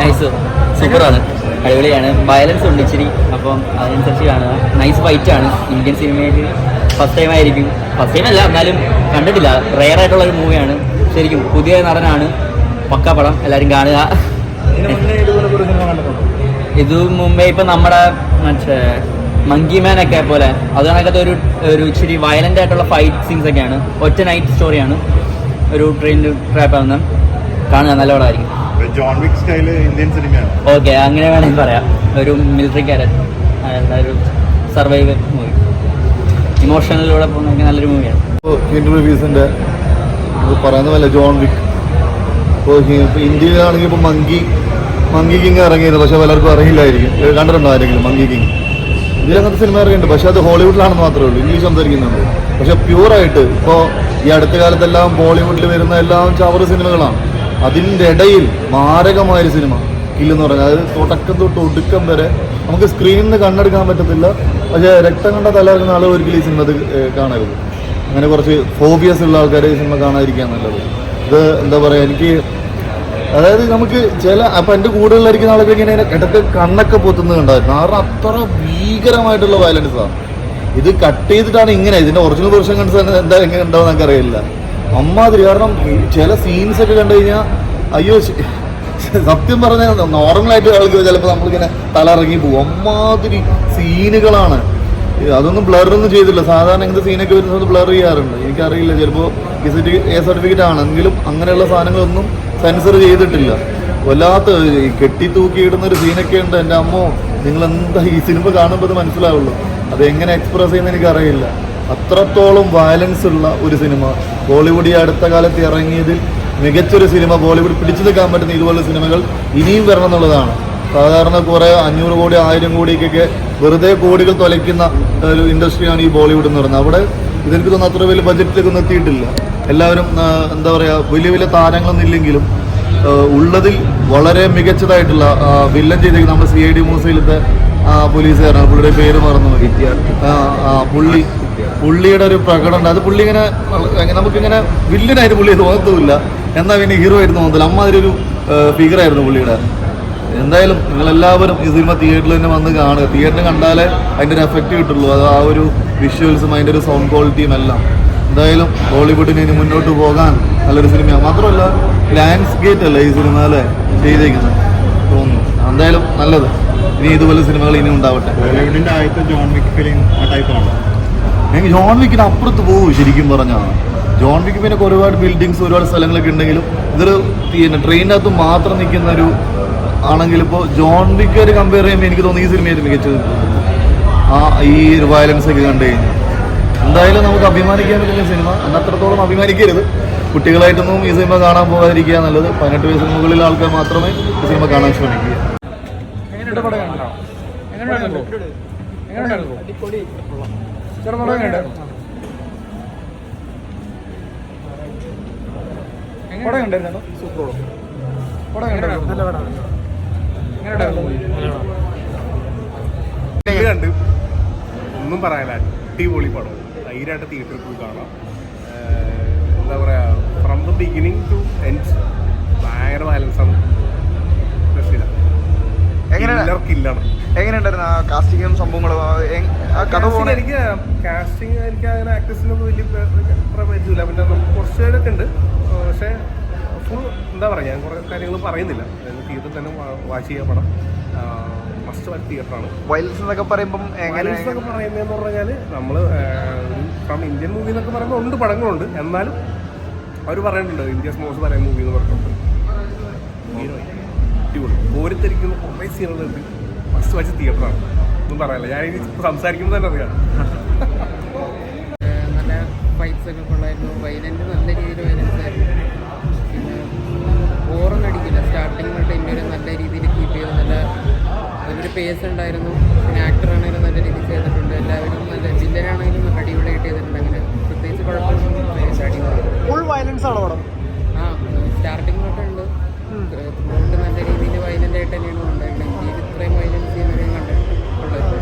Nice സൂപ്പറാണ്. അടിപൊളിയാണ്. Violence ഉണ്ട് ഇച്ചിരി. അപ്പം അതിനനുസരിച്ച് കാണുക നൈസ് ഫൈറ്റ് ആണ്. ഇന്ത്യൻ സിനിമയിൽ ഫസ്റ്റ് ടൈം ആയിരിക്കും. ഫസ്റ്റ് ടൈം അല്ല എന്നാലും കണ്ടിട്ടില്ല. റെയർ ആയിട്ടുള്ള ഒരു മൂവിയാണ് ശരിക്കും പുതിയ നടനാണ്. പക്ക പടം. എല്ലാവരും കാണുക. ഇത് മുമ്പേ ഇപ്പം നമ്മുടെ മറ്റേ മങ്കി മാൻ ഒക്കെ പോലെ. അത് കണക്കത്തെ ഒരു ഒരു ഇച്ചിരി വയലന്റ് ആയിട്ടുള്ള ഫൈറ്റ് സീൻസ് ഒക്കെയാണ്. ഒറ്റ നൈറ്റ് സ്റ്റോറിയാണ് ഒരു ട്രെയിനിൽ ട്രാപ്പ് ആവുന്ന. കാണുക. നല്ല പടമായിരിക്കും. ജോൺ വിക് സ്റ്റൈൽ ഇന്ത്യൻ സിനിമയാണ് ഓക്കെ അങ്ങനെ വേണമെങ്കിൽ പറയാം. ഒരു മിലിറ്ററി ക്യാരക്ടർ അയാളുടെ ഒരു സർവൈവൽ മൂവി ഇമോഷണലിലൂടെ പോകുന്ന നല്ലൊരു മൂവിയാണ് പറയുന്നതല്ല പറയുന്ന പോലെ ജോൺ വിക് ഇപ്പോൾ ഇന്ത്യയിൽ ആണെങ്കിൽ ഇപ്പോൾ മങ്കി മങ്കി കിങ് ഇറങ്ങിയത് പക്ഷേ പലർക്കും അറിയില്ലായിരിക്കും. കണ്ടിട്ടുണ്ടോ ആരെങ്കിലും മങ്കി കിങ് ഇതിൽ അങ്ങനത്തെ സിനിമ ഇറങ്ങിയിട്ടുണ്ട്. പക്ഷേ അത് ഹോളിവുഡിലാണെന്ന് മാത്രമേ ഉള്ളൂ. ഇംഗ്ലീഷ് സംസാരിക്കുന്നുണ്ട്. പക്ഷേ പ്യൂറായിട്ട് ഇപ്പോൾ ഈ അടുത്ത കാലത്തെല്ലാം ബോളിവുഡിൽ വരുന്ന എല്ലാം ചവറ് സിനിമകളാണ് അതിന്റെ ഇടയിൽ മാരകമായൊരു സിനിമ കില്ലെന്ന് പറഞ്ഞാൽ. അതായത് തുടക്കം തൊട്ട് ഒടുക്കം വരെ നമുക്ക് സ്ക്രീനിൽ നിന്ന് കണ്ണെടുക്കാൻ പറ്റത്തില്ല. പക്ഷേ രക്തം കണ്ട തലകുന്ന ആളുകൾ ഒരിക്കലും ഈ സിനിമ അത് കാണരുത്. അങ്ങനെ കുറച്ച് ഫോബിയസ് ഉള്ള ആൾക്കാരെ ഈ സിനിമ കാണാതിരിക്കാൻ നല്ലത്. ഇത് എന്താ പറയുക എനിക്ക് അതായത് നമുക്ക് ചില അപ്പം എന്റെ കൂടുതലായിരിക്കുന്ന ആളൊക്കെ ഇങ്ങനെ ഇടയ്ക്ക് കണ്ണൊക്കെ പൊത്തുന്നത് കണ്ടായിരുന്നു. കാരണം അത്ര ഭീകരമായിട്ടുള്ള വയലൻസാണ് ഇത് കട്ട് ചെയ്തിട്ടാണ് ഇങ്ങനെ. ഇതിന്റെ ഒറിജിനൽ വെർഷൻ കണ്ടിട്ട് എന്താ എങ്ങനെ ഉണ്ടാവും നമുക്കറിയില്ല അമ്മാതിരി. കാരണം ചില സീൻസ് ഒക്കെ കണ്ടു കഴിഞ്ഞാൽ അയ്യോ സത്യം പറഞ്ഞാൽ നോർമലായിട്ട് ആൾക്ക് ചിലപ്പോൾ നമ്മളിങ്ങനെ തലറങ്ങി പോകും. അമ്മാതിരി സീനുകളാണ് അതൊന്നും ബ്ലറൊന്നും ചെയ്തില്ല സാധാരണ ഇങ്ങനത്തെ സീനൊക്കെ വരുന്ന സമയത്ത് ബ്ലർ ചെയ്യാറുണ്ട്. എനിക്കറിയില്ല ചിലപ്പോൾ എ സർട്ടിഫിക്കറ്റ് ആണെങ്കിലും അങ്ങനെയുള്ള സാധനങ്ങളൊന്നും സെൻസർ ചെയ്തിട്ടില്ല. വല്ലാത്ത കെട്ടി തൂക്കിയിടുന്ന ഒരു സീനൊക്കെ ഉണ്ട് എന്റെ അമ്മോ. നിങ്ങൾ എന്താ ഈ സിനിമ കാണുമ്പോൾ അത് മനസ്സിലാവുള്ളൂ. അത് എങ്ങനെ എക്സ്പ്രസ് ചെയ്യുന്ന എനിക്കറിയില്ല. അത്രത്തോളം വയലൻസ് ഉള്ള ഒരു സിനിമ ബോളിവുഡ് ഈ അടുത്ത കാലത്ത് ഇറങ്ങിയതിൽ മികച്ചൊരു സിനിമ ബോളിവുഡ് പിടിച്ചു നിൽക്കാൻ പറ്റുന്ന ഇതുപോലുള്ള സിനിമകൾ ഇനിയും വരണം എന്നുള്ളതാണ്. സാധാരണ കുറേ അഞ്ഞൂറ് കോടി ആയിരം കോടിക്കൊക്കെ വെറുതെ കോടികൾ തുലയ്ക്കുന്ന ഒരു ഇൻഡസ്ട്രിയാണ് ഈ ബോളിവുഡ് എന്ന് പറയുന്നത്. അവിടെ ഇതെനിക്ക് തോന്നുന്നു അത്ര വലിയ ബജറ്റിലേക്കൊന്നും എത്തിയിട്ടില്ല. എല്ലാവരും എന്താ പറയുക വലിയ വലിയ താരങ്ങളൊന്നും ഇല്ലെങ്കിലും ഉള്ളതിൽ വളരെ മികച്ചതായിട്ടുള്ള വില്ലൻ ചെയ്തേക്കുന്ന നമ്മുടെ സി ഐ ഡി മൂസയിലത്തെ പോലീസുകാരാണ് പുള്ളിയുടെ പേര് മറന്നു പുള്ളി പുള്ളിയുടെ ഒരു പ്രകടനം അത് പുള്ളി ഇങ്ങനെ നമുക്കിങ്ങനെ വില്ലനായിട്ട് പുള്ളി തോന്നത്തുമില്ല. എന്നാൽ പിന്നെ ഹീറോ ആയിട്ട് തോന്നത്തില്ല. അമ്മാതിരി ഒരു ഫിഗറായിരുന്നു പുള്ളിയുടെ. എന്തായാലും നിങ്ങളെല്ലാവരും ഈ സിനിമ തിയേറ്ററിൽ തന്നെ വന്ന് കാണുക. തിയേറ്ററിൽ കണ്ടാലേ അതിന്റെ ഒരു എഫക്റ്റ് കിട്ടുള്ളൂ. അത് ആ ഒരു വിഷ്വൽസും അതിന്റെ ഒരു സൗണ്ട് ക്വാളിറ്റിയും എല്ലാം. എന്തായാലും ബോളിവുഡിന് ഇനി മുന്നോട്ട് പോകാൻ നല്ലൊരു സിനിമയാണ് മാത്രമല്ല ലാൻഡ്സ്കേറ്റ് അല്ലേ ഈ സിനിമ അല്ലേ ചെയ്തേക്കുന്നത്? തോന്നുന്നു. എന്തായാലും നല്ലത്. ഇനി ഇതുപോലെ സിനിമകൾ ഇനി ഉണ്ടാവട്ടെ. ബോളിവുഡിന്റെ ആദ്യത്തെ ജോൺ വിക് ഫിലിം ആ ടൈപ്പാണ് എനിക്ക് ജോൺ വിക്കിന് അപ്പുറത്ത് പോകും ശരിക്കും പറഞ്ഞാൽ ജോൺ വിക്ക് പിന്നെ ഒരുപാട് ബിൽഡിങ്സ് ഒരുപാട് സ്ഥലങ്ങളൊക്കെ ഉണ്ടെങ്കിലും ഇതൊരു പിന്നെ ട്രെയിനകത്ത് മാത്രം നിൽക്കുന്ന ഒരു ആണെങ്കിൽ ഇപ്പോൾ ജോൺ വിക്ക് ഒരു കമ്പയർ ചെയ്യുമ്പോൾ എനിക്ക് തോന്നുന്നു ഈ സിനിമയായിട്ട് മികച്ചത്. ആ ഈ ഒരു വയലൻസ് ഒക്കെ കണ്ടു കഴിഞ്ഞാൽ എന്തായാലും നമുക്ക് അഭിമാനിക്കാൻ പറ്റുന്ന സിനിമ അന്നത്രത്തോളം അത്രത്തോളം അഭിമാനിക്കരുത്. കുട്ടികളായിട്ടൊന്നും ഈ സിനിമ കാണാൻ പോകാതിരിക്കുക നല്ലത്. പതിനെട്ട് വയസ്സിന് മുകളിലുള്ള ആൾക്കാർ മാത്രമേ ഈ സിനിമ കാണാൻ ശ്രമിക്കുക എങ്ങനെയുണ്ട് പടം കണ്ടോ എങ്ങനെയുണ്ടായിരുന്നു എങ്ങനെയുണ്ടായിരുന്നു ചേട്ടാ പടം കണ്ടായിരുന്നു പടം കണ്ടായിരുന്നു സൂപ്പർ പടം കണ്ടായിരുന്നു നല്ല പടം. എങ്ങനെയുണ്ടായിരുന്നു കണ്ട് ഒന്നും പറയാനില്ല. അടിപൊളി പടം. ധൈര്യമായിട്ട് തിയേറ്ററിൽ പോയി കാണാം. എന്താ പറയാ from the beginning to end കില്ലാണ് എങ്ങനെയുണ്ടായിരുന്നു ആ കാസ്റ്റിങ്ങും സംഭവങ്ങളും? ആ കഥ പോണേ? എനിക്ക് കാസ്റ്റിംഗ് എനിക്ക് അങ്ങനെ ആക്ടേഴ്സിനൊന്നും വലിയ പ്രപഞ്ചമില്ല പിന്നെ നമുക്ക് കുറച്ച് പേരൊക്കെ ഉണ്ട്. പക്ഷേ ഫുൾ എന്താ പറയുക ഞാൻ കുറേ കാര്യങ്ങൾ പറയുന്നില്ല. തിയേറ്ററിൽ തന്നെ വാച്ച് ചെയ്യാൻ പടം മസ്റ്റ് വൺ തിയേറ്ററാണ് വയലൻസ് എന്നൊക്കെ പറയുമ്പം എങ്ങനെ വയലൻസ് എന്നൊക്കെ പറയുന്നതെന്ന് പറഞ്ഞാൽ നമ്മൾ ഫ്രം ഇന്ത്യൻ മൂവി എന്നൊക്കെ പറയുമ്പോൾ ഉണ്ട് പടങ്ങളുണ്ട്. എന്നാലും അവർ പറയുന്നുണ്ട് ഇന്ത്യസ് മോസ്റ്റ് പറയുന്ന മൂവി എന്ന് പറഞ്ഞിട്ടുണ്ട് അടിപൊളി. ഓരോരുത്തരിക്കുന്ന കുറേ സീനുകളുണ്ട് ഫസ്റ്റ് വാച്ച് തിയേറ്ററാണ് ഒന്നും പറയാനില്ല. ഞാൻ ഇനി സംസാരിക്കുമ്പോൾ തന്നെ അറിയാം. നല്ല ഫൈറ്റ്സ് ഒക്കെ കൊള്ളായിരുന്നു. വൈലന്റ് നല്ല രീതിയിൽ വയലൻസ് ആയിരുന്നു. പിന്നെ അടിക്കില്ല. സ്റ്റാർട്ടിങ് തൊട്ട് എന്റെ ഒരു നല്ല രീതിയിൽ കീപ്പ് ചെയ്ത്. നല്ല ഒരു പേസ് ഉണ്ടായിരുന്നു. പിന്നെ ആക്ടർ ആണെങ്കിലും നല്ല രീതിയിൽ ചെയ്തിട്ടുണ്ട്. എല്ലാവരും നല്ല വില്ലനാണെങ്കിലും അടിപൊളിയായിട്ട് ചെയ്തിട്ടുണ്ട്. അങ്ങനെ പ്രത്യേകിച്ച് കുഴപ്പമൊന്നും ഫുൾ വയലൻസ് ആണോ ആ സ്റ്റാർട്ടിങ് തൊട്ടുണ്ട് അതുകൊണ്ട് നല്ല രീതിയിൽ വയലന്റ് ആയിട്ട് തന്നെയാണ് കൊണ്ടുപോയിരുന്നത് ഇത്രയും വയലൻസ് ചെയ്യുന്നവരെയും കണ്ടിട്ടുള്ളത്.